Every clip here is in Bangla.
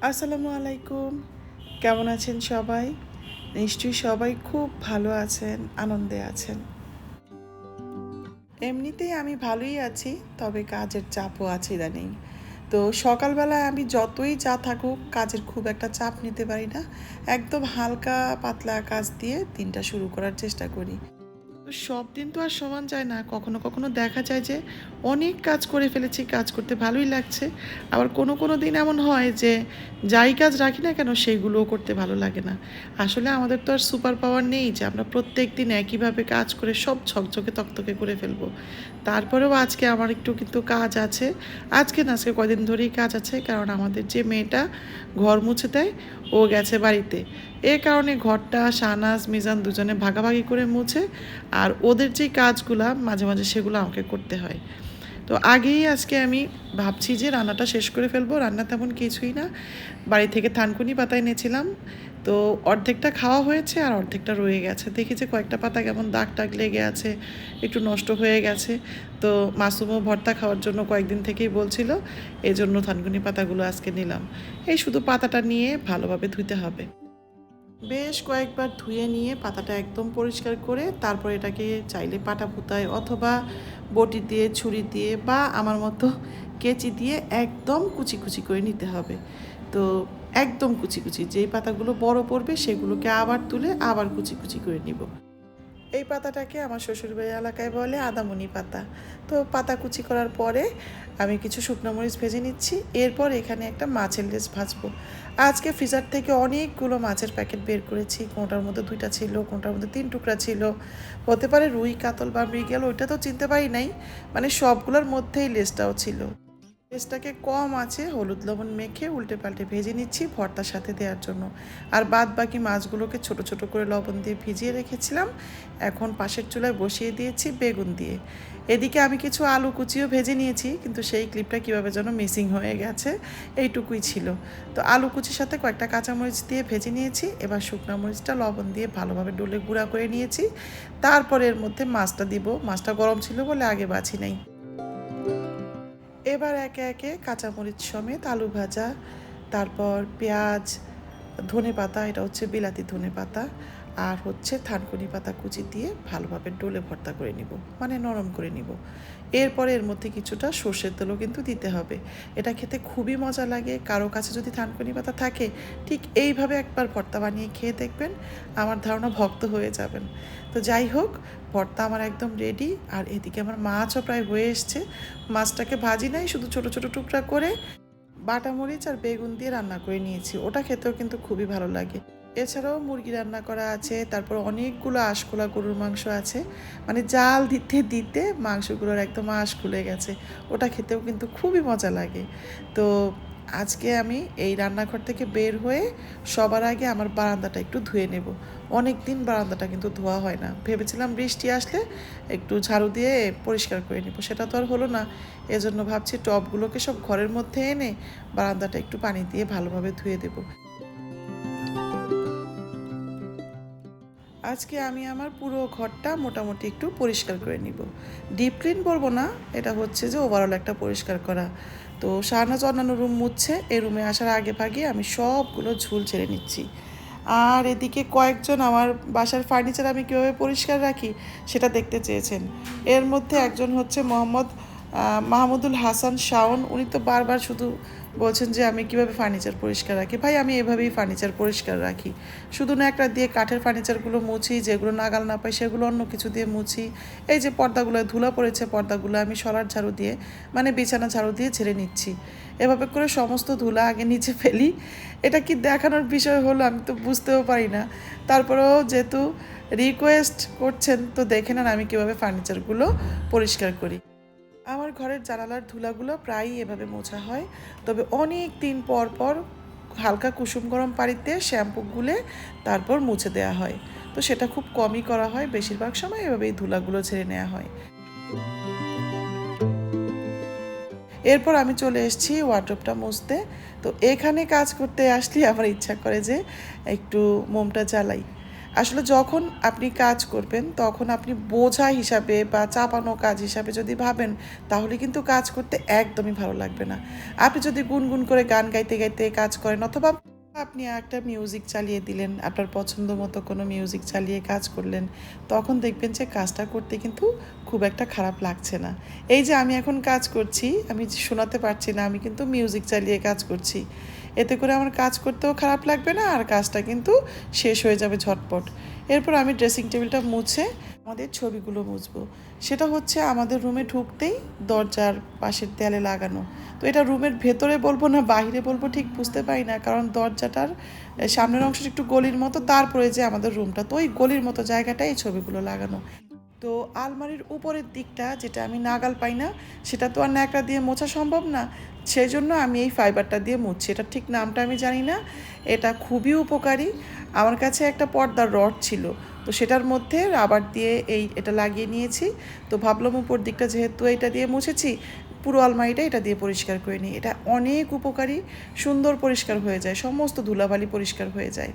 আসসালামু আলাইকুম। কেমন আছেন সবাই? নিশ্চয়ই সবাই খুব ভালো আছেন, আনন্দে আছেন। এমনিতেই আমি ভালোই আছি, তবে কাজের চাপও আছে ইদানিং। তো সকালবেলায় আমি যতই চা থাকুক, কাজের খুব একটা চাপ নিতে পারি না। একদম হালকা পাতলা কাজ দিয়ে দিনটা শুরু করার চেষ্টা করি। সব দিন তো আর সমান যায় না। কখনো কখনো দেখা যায় যে অনেক কাজ করে ফেলেছি, কাজ করতে ভালোই লাগছে। আবার কোনো কোনো দিন এমন হয় যে যাই কাজ রাখি না কেন সেইগুলোও করতে ভালো লাগে না। আসলে আমাদের তো আর সুপার পাওয়ার নেই যে আমরা প্রত্যেক দিন একইভাবে কাজ করে সব ঝকঝকে তকতকে করে ফেলব। তারপরেও আজকে আমার একটু কিন্তু কাজ আছে। আজকে না, আজকে কদিন ধরেই কাজ আছে। কারণ আমাদের যে মেয়েটা ঘর মুছে দেয়, ও গেছে বাড়িতে। এ কারণে ঘরটা, শাহনাজ, মিজান দুজনে ভাগাভাগি করে মুছে আর ওদের যে কাজগুলা, মাঝে মাঝে সেগুলো আমাকে করতে হয়। তো আগেই আজকে আমি ভাবছি যে রান্নাটা শেষ করে ফেলব, রান্না তেমন কিছুই না। বাড়ি থেকে থানকুনি পাতা এনেছিলাম। তো অর্ধেকটা খাওয়া হয়েছে আর অর্ধেকটা রয়ে গেছে। দেখি যে কয়েকটা পাতা কেমন দাগ টাগ লেগে আছে, একটু নষ্ট হয়ে গেছে। তো মাসুমও ভর্তা খাওয়ার জন্য কয়েকদিন থেকেই বলছিল এই জন্য থানকুনি পাতাগুলো আজকে নিলাম। এই শুধু পাতাটা নিয়ে ভালোভাবে ধুতে হবে। বেশ কয়েকবার ধুয়ে নিয়ে পাতাটা একদম পরিষ্কার করে তারপর এটাকে চাইলে পাটা পুতায় অথবা বটি দিয়ে, ছুরি দিয়ে বা আমার মতো কেচি দিয়ে একদম কুচি কুচি করে নিতে হবে। তো একদম কুচি কুচি, যেই পাতাগুলো বড় পড়বে সেগুলোকে আবার তুলে আবার কুচি কুচি করে নিব। এই পাতাটাকে আমার শ্বশুরবাড়ি এলাকায় বলে আদামনি পাতা। তো পাতা কুচি করার পরে আমি কিছু শুকনো মরিচ ভেজে নিচ্ছি। এরপর এখানে একটা মাছের লেস ভাজবো। আজকে ফ্রিজার থেকে অনেকগুলো মাছের প্যাকেট বের করেছি। কোনটার মধ্যে দুইটা ছিল, কোনটার মধ্যে তিন টুকরা ছিল। হতে পারে রুই, কাতল বা মৃগেল, ওইটা তো চিনতে পারি নাই। মানে সবগুলোর মধ্যেই লেসটাও ছিল। লেজটাকে কম আছে, হলুদ লবণ মেখে উল্টে পাল্টে ভেজে নিচ্ছি ভর্তার সাথে দেওয়ার জন্য। আর বাদ বাকি মাছগুলোকে ছোট ছোট করে লবণ দিয়ে ভিজিয়ে রেখেছিলাম। এখন পাশের চুলায় বসিয়ে দিয়েছি বেগুন দিয়ে। এদিকে আমি কিছু আলু কুচিও ভেজে নিয়েছি, কিন্তু সেই ক্লিপটা কীভাবে যেন মিসিং হয়ে গেছে, এইটুকুই ছিল। তো আলু কুচির সাথে কয়েকটা কাঁচামরিচ দিয়ে ভেজে নিয়েছি, এবার শুকনো মরিচটা লবণ দিয়ে ভালোভাবে ডলে গুঁড়া করে নিয়েছি। তারপরে এর মধ্যে মাছটা দিব। মাছটা গরম ছিল বলে আগে বাছি নাই। এবার একে একে কাঁচামরিচ সমেত আলু ভাজা, তারপর পেঁয়াজ ধনে পাতা এটা হচ্ছে বিলাতি ধনে পাতা আর হচ্ছে থানকুনি পাতা কুচি দিয়ে ভালোভাবে ডোলে ভর্তা করে নিব মানে নরম করে নিব। এরপরে এর মধ্যে কিছুটা সর্ষের তেলও কিন্তু দিতে হবে। এটা খেতে খুবই মজা লাগে। কারও কাছে যদি থানকুনি পাতা থাকে, ঠিক এইভাবে একবার ভর্তা বানিয়ে খেয়ে দেখবেন আমার ধারণা ভক্ত হয়ে যাবেন। তো যাই হোক, ভর্তা আমার একদম রেডি আর এদিকে আমার মাছও প্রায় হয়ে এসছে। মাছটাকে ভাজি নাই, শুধু ছোট ছোট টুকরা করে বাটা মরিচ আর বেগুন দিয়ে রান্না করে নিয়েছি। ওটা খেতেও কিন্তু খুবই ভালো লাগে। এছাড়াও মুরগি রান্না করা আছে, তারপর অনেকগুলো আঁশখোলা গরুর মাংস আছে। মানে জাল দিতে দিতে মাংসগুলোর একদম আঁশ খুলে গেছে। ওটা খেতেও কিন্তু খুবই মজা লাগে। তো আজকে আমি এই রান্নাঘর থেকে বের হয়ে সবার আগে আমার বারান্দাটা একটু ধুয়ে নেব। অনেক দিন বারান্দাটা কিন্তু ধোয়া হয় না। ভেবেছিলাম বৃষ্টি আসলে একটু ঝাড়ু দিয়ে পরিষ্কার করে নেব। সেটা তো আর হলো না। এজন্য ভাবছি টবগুলোকে সব ঘরের মধ্যে এনে বারান্দাটা একটু পানি দিয়ে ভালোভাবে ধুয়ে দেবো। আজকে আমি আমার পুরো ঘরটা মোটামুটি একটু পরিষ্কার করে নিব। ডিপ ক্লিন করব না, এটা হচ্ছে যে ওভারঅল একটা পরিষ্কার করা। তো শাহনাজ অন্যান্য রুম মুছছে, এই রুমে আসার আগে ভাগে আমি সবগুলো ঝুল ছেড়ে নিচ্ছি। আর এদিকে কয়েকজন আমার বাসার ফার্নিচার আমি কীভাবে পরিষ্কার রাখি, সেটা দেখতে চেয়েছেন। এর মধ্যে একজন হচ্ছে মোহাম্মদ মাহমুদুল হাসান শাওন, উনি তো বারবার শুধু বলছেন যে আমি কীভাবে ফার্নিচার পরিষ্কার রাখি? ভাই, আমি এভাবেই ফার্নিচার পরিষ্কার রাখি। শুধু না একটা দিয়ে কাঠের ফার্নিচারগুলো মুছি, যেগুলো নাগাল না পাই সেগুলো অন্য কিছু দিয়ে মুছি। এই যে পর্দাগুলো, ধুলা পড়েছে পর্দাগুলো, আমি সরার ঝাড়ু দিয়ে মানে বিছানা ঝাড়ু দিয়ে ছেড়ে নিচ্ছি। এভাবে করে সমস্ত ধুলা আগে নিচে ফেলি। এটা কি দেখানোর বিষয় হলো আমি তো বুঝতেও পারি না। তারপরেও যেহেতু রিকোয়েস্ট করছেন, তো দেখে নেন আমি কীভাবে ফার্নিচারগুলো পরিষ্কার করি। আমার ঘরের জানালার ধুলাগুলো প্রায়ই এভাবে মোছা হয়। তবে অনেক দিন পর পর হালকা কুসুম গরম পানিতে শ্যাম্পু গুলে তারপর মুছে দেওয়া হয়। তো সেটা খুব কমই করা হয়, বেশিরভাগ সময় এভাবেই ধুলাগুলো ছেড়ে নেওয়া হয়। এরপর আমি চলে এসেছি ওয়ার্ড্রপটা মুছতে। তো এখানে কাজ করতে আসলে আমার ইচ্ছা করে যে একটু মোমটা জ্বালাই। আসলে যখন আপনি কাজ করবেন, তখন আপনি বোঝা হিসাবে বা চাপানো কাজ হিসাবে যদি ভাবেন, তাহলে কিন্তু কাজ করতে একদমই ভালো লাগবে না। আপনি যদি গুনগুন করে গান গাইতে গাইতে কাজ করেন অথবা আপনি একটা মিউজিক চালিয়ে দিলেন, আপনার পছন্দ মতো কোনো মিউজিক চালিয়ে কাজ করলেন, তখন দেখবেন যে কাজটা করতে কিন্তু খুব একটা খারাপ লাগছে না। এই যে আমি এখন কাজ করছি, আমি শোনাতে পারছি না, আমি কিন্তু মিউজিক চালিয়ে কাজ করছি। এতে করে আমার কাজ করতেও খারাপ লাগবে না, আর কাজটা কিন্তু শেষ হয়ে যাবে ঝটপট। এরপর আমি ড্রেসিং টেবিলটা মুছে আমাদের ছবিগুলো মুছবো। সেটা হচ্ছে আমাদের রুমে ঢুকতেই দরজার পাশের দেয়ালে লাগানো। তো এটা রুমের ভেতরে বলব না বাইরে বলব ঠিক বুঝতে পারি না, কারণ দরজাটার সামনের অংশটা একটু গলির মতো, তারপরে যে আমাদের রুমটা তো ওই গলির মতো জায়গাটায় এই ছবিগুলো লাগানো। তো আলমারির উপরের দিকটা, যেটা আমি নাগাল পাই না, সেটা তো আর ন্যাকড়া দিয়ে মোছা সম্ভব না। সেই জন্য আমি এই ফাইবারটা দিয়ে মুছছি। এটা ঠিক নামটা আমি জানি না। এটা খুবই উপকারী। আমার কাছে একটা পর্দার রড ছিল। তো সেটার মধ্যে রাবার দিয়ে এই এটা লাগিয়ে নিয়েছি। তো ভাবলাম উপর দিকটা যেহেতু এটা দিয়ে মুছেছি পুরো আলমারিটা এটা দিয়ে পরিষ্কার করে নিই। এটা অনেক উপকারী, সুন্দর পরিষ্কার হয়ে যায়, সমস্ত ধুলাবালি পরিষ্কার হয়ে যায়।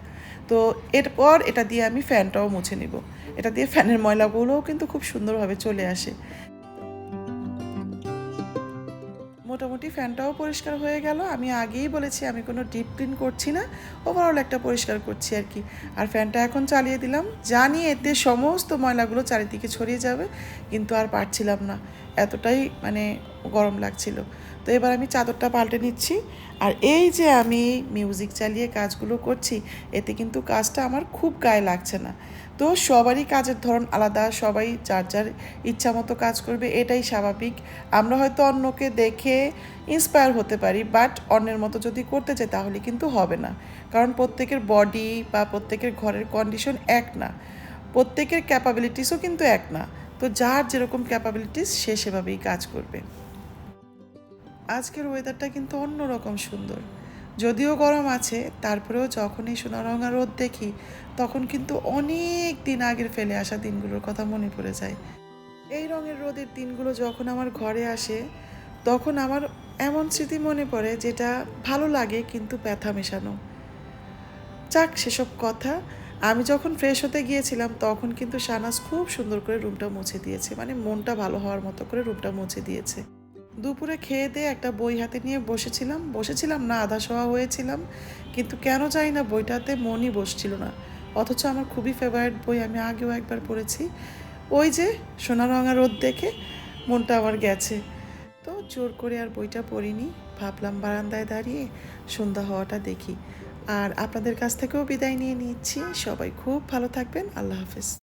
তো এরপর এটা দিয়ে আমি ফ্যানটাও মুছে নিব। এটা দিয়ে ফ্যানের ময়লাগুলোও কিন্তু খুব সুন্দরভাবে চলে আসে। মোটামুটি ফ্যানটাও পরিষ্কার হয়ে গেল। আমি আগেই বলেছি, আমি কোনো ডিপ ক্লিন করছি না। ওভারঅল একটা পরিষ্কার করছি আর কি। আর ফ্যানটা এখন চালিয়ে দিলাম। জানি এতে সমস্ত ময়লাগুলো চারিদিকে ছড়িয়ে যাবে, কিন্তু আর পারছিলাম না। এতটাই মানে গরম লাগছিল। তো এবার আমি চাদরটা পাল্টে নিচ্ছি। আর এই যে আমি মিউজিক চালিয়ে কাজগুলো করছি, এতে কিন্তু কাজটা আমার খুব গায়ে লাগছে না। তো সবারই কাজের ধরন আলাদা, সবাই যার যার ইচ্ছা মতো কাজ করবে, এটাই স্বাভাবিক। আমরা হয়তো অন্যকে দেখে ইন্সপায়ার হতে পারি বাট অন্যের মতো যদি করতে চাই, তাহলে কিন্তু হবে না। কারণ প্রত্যেকের বডি বা প্রত্যেকের ঘরের কন্ডিশন এক না। প্রত্যেকের ক্যাপাবিলিটিসও কিন্তু এক না। তো যার যেরকম ক্যাপাবিলিটিস সে সেভাবেই কাজ করবে। আজকের ওয়েদারটা কিন্তু অন্যরকম সুন্দর। যদিও গরম আছে, তারপরেও যখনই সোনারঙা রোদ দেখি, তখন কিন্তু অনেক দিন আগের ফেলে আসা দিনগুলোর কথা মনে পড়ে যায়। এই রঙের রোদের দিনগুলো যখন আমার ঘরে আসে, তখন আমার এমন স্মৃতি মনে পড়ে যেটা ভালো লাগে কিন্তু ব্যথা মেশানো। যাক, সেসব কথা। আমি যখন ফ্রেশ হতে গিয়েছিলাম, তখন কিন্তু শানাজ খুব সুন্দর করে রুমটা মুছে দিয়েছে। মানে মনটা ভালো হওয়ার মতো করে রুমটা মুছে দিয়েছে। দুপুরে খেয়ে দিয়ে একটা বই হাতে নিয়ে বসেছিলাম। বসেছিলাম না, আধা শোয়া হয়েছিলাম। কিন্তু কেন জানি না বইটাতে মনই বসছিল না। অথচ আমার খুবই ফেভারিট বই আমি আগেও একবার পড়েছি। ওই যে সোনা রঙা রোদ দেখে মনটা আমার গেছে। তো জোর করে আর বইটা পড়িনি। ভাবলাম বারান্দায় দাঁড়িয়ে সন্ধ্যা হওয়াটা দেখি। আর আপনাদের কাছ থেকেও বিদায় নিয়ে নিচ্ছি। সবাই খুব ভালো থাকবেন। আল্লাহ হাফেজ।